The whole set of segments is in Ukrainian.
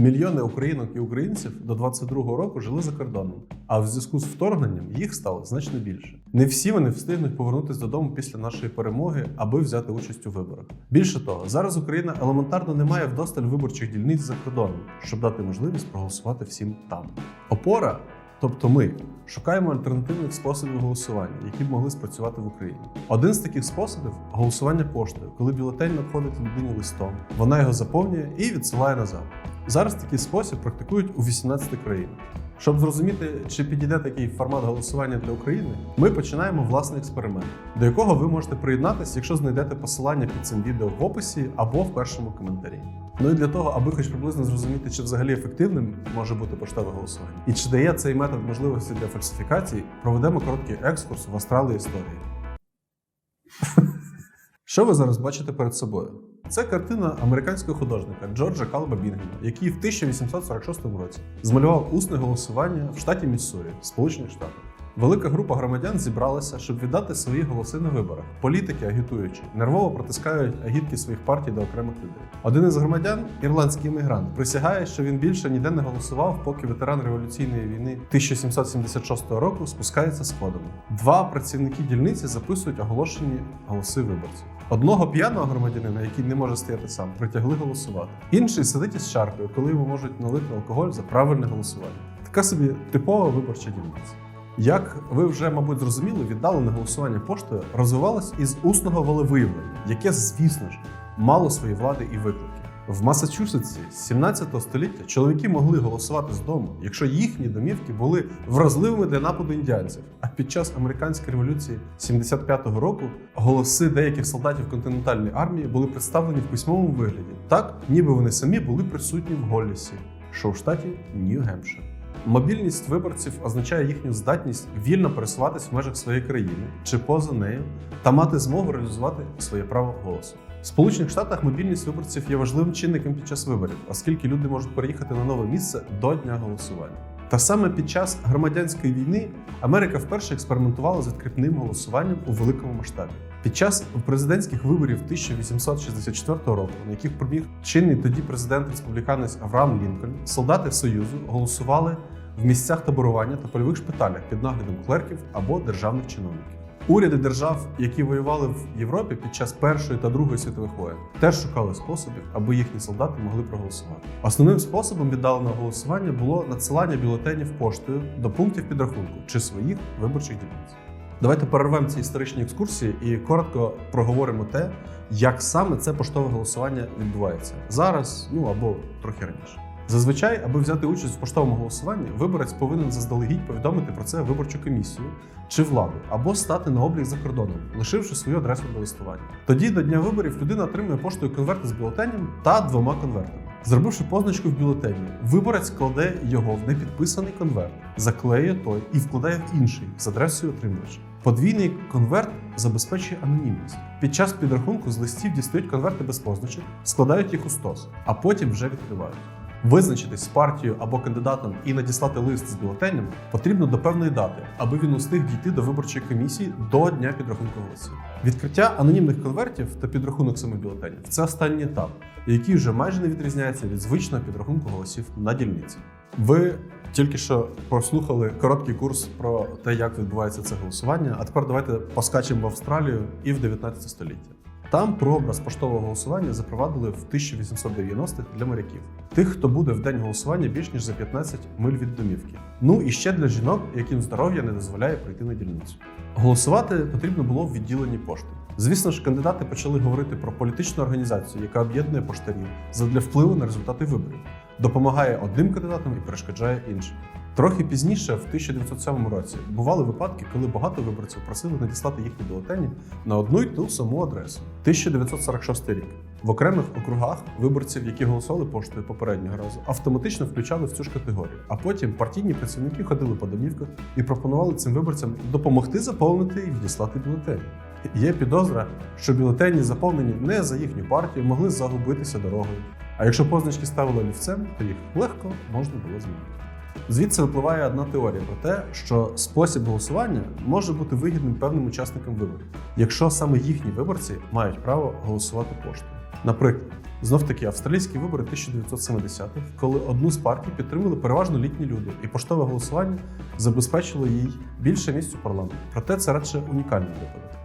Мільйони українок і українців до 22-го року жили за кордоном, а в зв'язку з вторгненням їх стало значно більше. Не всі вони встигнуть повернутися додому після нашої перемоги, аби взяти участь у виборах. Більше того, зараз Україна елементарно не має вдосталь виборчих дільниць за кордоном, щоб дати можливість проголосувати всім там. Опора. Тобто ми шукаємо альтернативних способів голосування, які б могли спрацювати в Україні. Один з таких способів голосування поштою, коли бюлетень надходить людині листом, вона його заповнює і відсилає назад. Зараз такий спосіб практикують у 18 країнах. Щоб зрозуміти, чи підійде такий формат голосування для України, ми починаємо власний експеримент, до якого ви можете приєднатися, якщо знайдете посилання під цим відео в описі або в першому коментарі. Ну і для того, аби хоч приблизно зрозуміти, чи взагалі ефективним може бути поштове голосування, і чи дає цей метод можливості для фальсифікацій, проведемо короткий екскурс в астрали історії. Що ви зараз бачите перед собою? Це картина американського художника Джорджа Калба Бінгена, який в 1846 році змалював усне голосування в штаті Міссурі, Сполучених Штатах. Велика група громадян зібралася, щоб віддати свої голоси на виборах. Політики, агітуючи, нервово протискають агітки своїх партій до окремих людей. Один із громадян, ірландський іммігрант, присягає, що він більше ніде не голосував, поки ветеран революційної війни 1776 року спускається сходами. Два працівники дільниці записують оголошені голоси виборців. Одного п'яного громадянина, який не може стояти сам, притягли голосувати. Інший сидить із чаркою, коли йому можуть налити алкоголь за правильне голосування. Така собі типова виборча дільниця. Як ви вже, мабуть, зрозуміли, віддалене голосування поштою розвивалось із усного волевиявлення, яке, звісно ж, мало свої влади і виклики. В Масачусетсі з 17 століття чоловіки могли голосувати з дому, якщо їхні домівки були вразливими для нападу індіанців. А під час американської революції 75-го року голоси деяких солдатів континентальної армії були представлені в письмовому вигляді, так ніби вони самі були присутні в Голлісі, що в штаті Нью-Гемпшир. Мобільність виборців означає їхню здатність вільно пересуватись в межах своєї країни чи поза нею та мати змогу реалізувати своє право голосу. В Сполучених Штатах мобільність виборців є важливим чинником під час виборів, оскільки люди можуть переїхати на нове місце до дня голосування. Та саме під час громадянської війни Америка вперше експериментувала з відкритним голосуванням у великому масштабі. Під час президентських виборів 1864 року, на яких проміг чинний тоді президент республіканець Авраам Лінкольн, солдати Союзу голосували в місцях таборування та польових шпиталях під наглядом клерків або державних чиновників. Уряди держав, які воювали в Європі під час Першої та Другої світових воєн, теж шукали способів, аби їхні солдати могли проголосувати. Основним способом віддаленого голосування було надсилання бюлетенів поштою до пунктів підрахунку чи своїх виборчих дільниць. Давайте перервемо ці історичні екскурсії і коротко проговоримо те, як саме це поштове голосування відбувається зараз, ну або трохи раніше. Зазвичай, аби взяти участь в поштовому голосуванні, виборець повинен заздалегідь повідомити про це виборчу комісію чи владу, або стати на облік за кордоном, лишивши свою адресу до листування. Тоді до дня виборів людина отримує поштою конверти з бюлетенем та двома конвертами. Зробивши позначку в бюлетені, виборець кладе його в непідписаний конверт, заклеює той і вкладає в інший з адресою отримувача. Подвійний конверт забезпечує анонімність. Під час підрахунку з листів дістають конверти без позначок, складають їх у стос, а потім вже відкривають. Визначитись з партією або кандидатом і надіслати лист з бюлетенем потрібно до певної дати, аби він устиг дійти до виборчої комісії до дня підрахунку голосів. Відкриття анонімних конвертів та підрахунок самих бюлетенів це останній етап, який вже майже не відрізняється від звичного підрахунку голосів на дільниці. Ви тільки що прослухали короткий курс про те, як відбувається це голосування. А тепер давайте поскачемо в Австралію і в 19 століття. Там прообраз поштового голосування запровадили в 1890-х для моряків, тих, хто буде в день голосування більш ніж за 15 миль від домівки. Ну і ще для жінок, яким здоров'я не дозволяє прийти на дільницю. Голосувати потрібно було в відділенні пошти. Звісно ж, кандидати почали говорити про політичну організацію, яка об'єднує поштарів задля впливу на результати виборів, допомагає одним кандидатам і перешкоджає іншим. Трохи пізніше, в 1907 році, бували випадки, коли багато виборців просили надіслати їхні бюлетені на одну й ту саму адресу. 1946 рік. В окремих округах виборців, які голосували поштою попереднього разу, автоматично включали в цю ж категорію. А потім партійні працівники ходили по домівках і пропонували цим виборцям допомогти заповнити і відіслати бюлетені. Є підозра, що бюлетені, заповнені не за їхню партію, могли загубитися дорогою. А якщо позначки ставили олівцем, то їх легко можна було змінити. Звідси випливає одна теорія про те, що спосіб голосування може бути вигідним певним учасникам виборів, якщо саме їхні виборці мають право голосувати поштою. Наприклад, Знов таки австралійські вибори 1970-х, коли одну з партій підтримали переважно літні люди, і поштове голосування забезпечило їй більше місць у парламенті. Проте це радше унікальний випадок.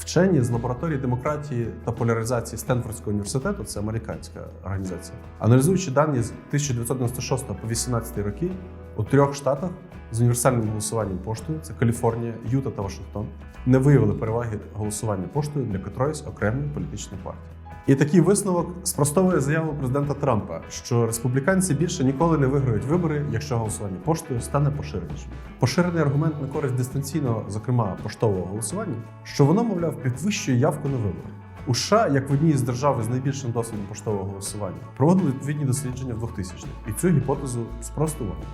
Вчені з лабораторії демократії та поляризації Стенфордського університету, це американська організація, аналізуючи дані з 1996 по 18 роки у трьох штатах з універсальним голосуванням поштою це Каліфорнія, Юта та Вашингтон, не виявили переваги голосування поштою для котроїсь окремої політичної партії. І такий висновок спростовує заяву президента Трампа, що республіканці більше ніколи не виграють вибори, якщо голосування поштою стане поширенішим. Поширений аргумент на користь дистанційного, зокрема поштового голосування, що воно, мовляв, підвищує явку на вибори. У США, як в одній з держав з найбільшим досвідом поштового голосування, проводили відповідні дослідження в 2000-х, і цю гіпотезу спростували.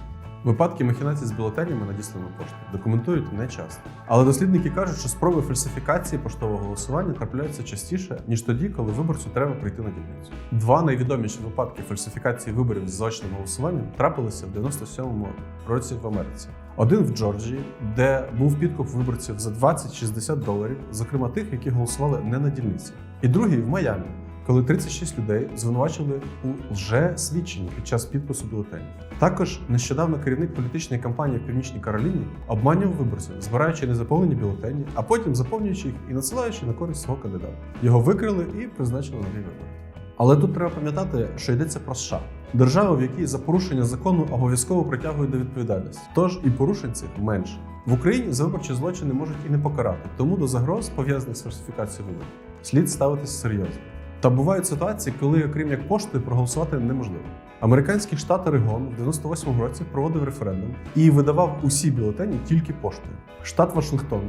Випадки махінацій з бюлетенями, надісланими поштою, документують не часто. Але дослідники кажуть, що спроби фальсифікації поштового голосування трапляються частіше, ніж тоді, коли виборцю треба прийти на дільницю. Два найвідоміші випадки фальсифікації виборів з заочним голосуванням трапилися в 97-му році в Америці. Один в Джорджії, де був підкуп виборців за 20-60 доларів, зокрема тих, які голосували не на дільниці. І другий в Майамі, коли 36 людей звинувачили у лже-свідченні під час підпису бюлетенів. Також нещодавно керівник політичної кампанії в Північній Кароліні обманював виборців, збираючи незаповнені бюлетені, а потім заповнюючи їх і надсилаючи на користь свого кандидата. Його викрили і призначили нові вибори. Але тут треба пам'ятати, що йдеться про США. Держава, в якій за порушення закону обов'язково притягують до відповідальності. Тож і порушень цих менше. В Україні за виборчі злочини можуть і не покарати, тому до загроз, пов'язаних з фальсифікацією виборів, слід ставитися серйозно. Та бувають ситуації, коли, окрім як поштою, проголосувати неможливо. Американський штат Орегон в 98-му році проводив референдум і видавав усі бюлетені тільки поштою. Штат Вашингтон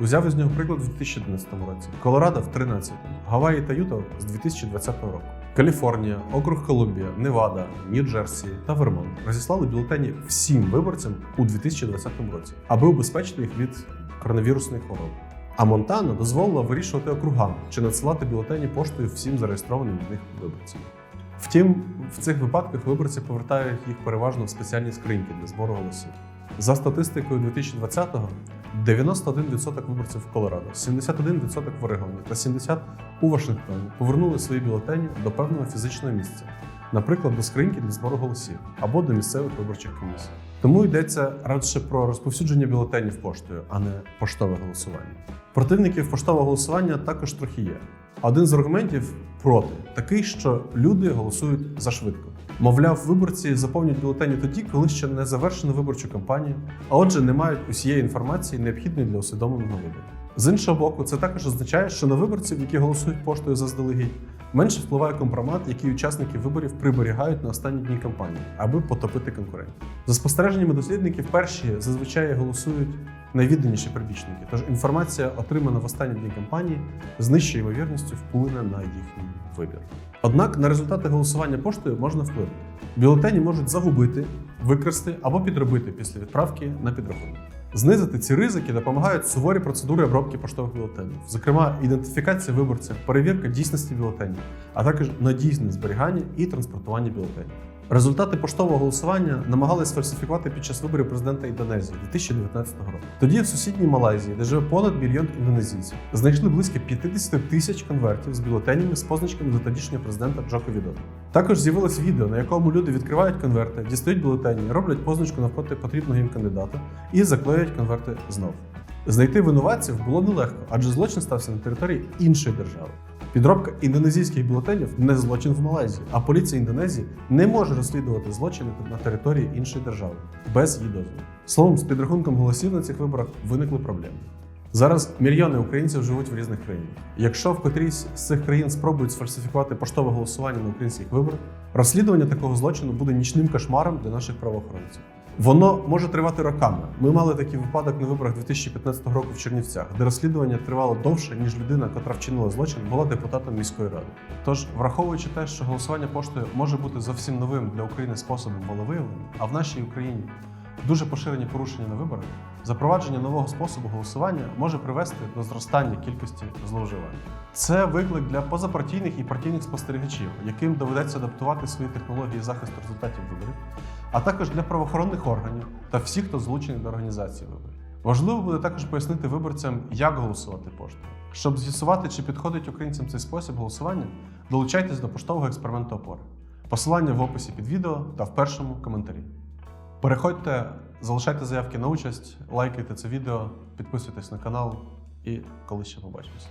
узяв із нього приклад в 2011 році, Колорадо в 13-му, Гаваї та Юта з 2020 року. Каліфорнія, округ Колумбія, Невада, Нью-Джерсі та Вермонт розіслали бюлетені всім виборцям у 2020 році, аби убезпечити їх від коронавірусної хвороби. А Монтана дозволила вирішувати округам чи надсилати бюлетені поштою всім зареєстрованим в них виборцям. Втім, в цих випадках виборці повертають їх переважно в спеціальні скриньки для збору голосів. За статистикою 2020-го, 91% виборців в Колорадо, 71% в Орегоні та 70% у Вашингтоні повернули свої бюлетені до певного фізичного місця, наприклад, до скриньки для збору голосів або до місцевих виборчих комісій. Тому йдеться радше про розповсюдження бюлетенів поштою, а не поштове голосування. Противників поштового голосування також трохи є. Один з аргументів проти такий, що люди голосують зашвидко. Мовляв, виборці заповнюють бюлетені тоді, коли ще не завершено виборчу кампанію, а отже, не мають усієї інформації, необхідної для усвідомленого вибору. З іншого боку, це також означає, що на виборців, які голосують поштою заздалегідь, менше впливає компромат, який учасники виборів приберігають на останні дні кампанії, аби потопити конкурентів. За спостереженнями дослідників, перші зазвичай голосують найвідданіші прибічники, тож інформація, отримана в останні дні кампанії, з нижчою ймовірністю вплине на їхній вибір. Однак на результати голосування поштою можна вплинути. Бюлетені можуть загубити, викрасти або підробити після відправки на підрахунок. Знизити ці ризики допомагають суворі процедури обробки поштових бюлетенів, зокрема ідентифікація виборців, перевірка дійсності бюлетенів, а також надійсне зберігання і транспортування бюлетенів. Результати поштового голосування намагались фальсифікувати під час виборів президента Індонезії 2019 року. Тоді в сусідній Малайзії, де живе понад мільйон індонезійців, знайшли близько 50 тисяч конвертів з бюлетенями з позначками до тодішнього президента Джоко Відоdo. Також з'явилось відео, на якому люди відкривають конверти, дістають бюлетені, роблять позначку навпроти потрібного їм кандидата і заклеюють конверти знов. Знайти винуватців було нелегко, адже злочин стався на території іншої держави. Підробка індонезійських бюлетенів не злочин в Малайзії, а поліція Індонезії не може розслідувати злочини на території іншої держави без її дозволу. Словом, з підрахунком голосів на цих виборах виникли проблеми. Зараз мільйони українців живуть в різних країнах. Якщо в котрійсь з цих країн спробують сфальсифікувати поштове голосування на українських виборах, розслідування такого злочину буде нічним кошмаром для наших правоохоронців. Воно може тривати роками. Ми мали такий випадок на виборах 2015 року в Чернівцях, де розслідування тривало довше, ніж людина, котра вчинила злочин, була депутатом міської ради. Тож, враховуючи те, що голосування поштою може бути зовсім новим для України способом волевиявлення, а в нашій Україні дуже поширені порушення на виборах, Запровадження нового способу голосування може привести до зростання кількості зловживань. Це виклик для позапартійних і партійних спостерігачів, яким доведеться адаптувати свої технології захисту результатів виборів, а також для правоохоронних органів та всіх, хто злучений до організації виборів. Важливо буде також пояснити виборцям, як голосувати поштою. Щоб з'ясувати, чи підходить українцям цей спосіб голосування, долучайтесь до поштового експерименту опори. Посилання в описі під відео та в першому коментарі. Переходьте Залишайте заявки на участь, лайкайте це відео, підписуйтесь на канал і коли ще побачимось.